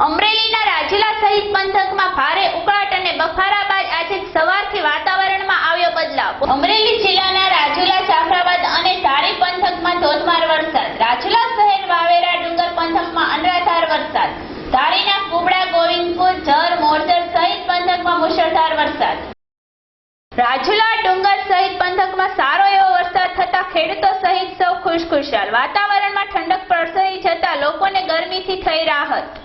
અમરેલીના રાજુલા સહિત પંથકમાં ભારે ઉકળાટ અને બફારા બાદ આજે સવારથી વાતાવરણમાં આવ્યો બદલાવ. અમરેલી જિલ્લાના રાજુલા, જાફરાબાદ અને ધારી પંથકમાં ધોધમાર વરસાદ. રાજુલા શહેર વાવેરા ડુંગર પંથકમાં અનરાધાર વરસાદ. ધારીના કુબડા, ગોવિંદપુર, જર મોરજર સહિત પંથકમાં મુશળધાર વરસાદ. રાજુલા ડુંગર સહિત પંથકમાં સારો એવો વરસાદ થતા ખેડૂતો સહિત સૌ ખુશખુશાલ. વાતાવરણમાં ઠંડક પ્રસરી જતા લોકોને ગરમીથી થઈ રાહત.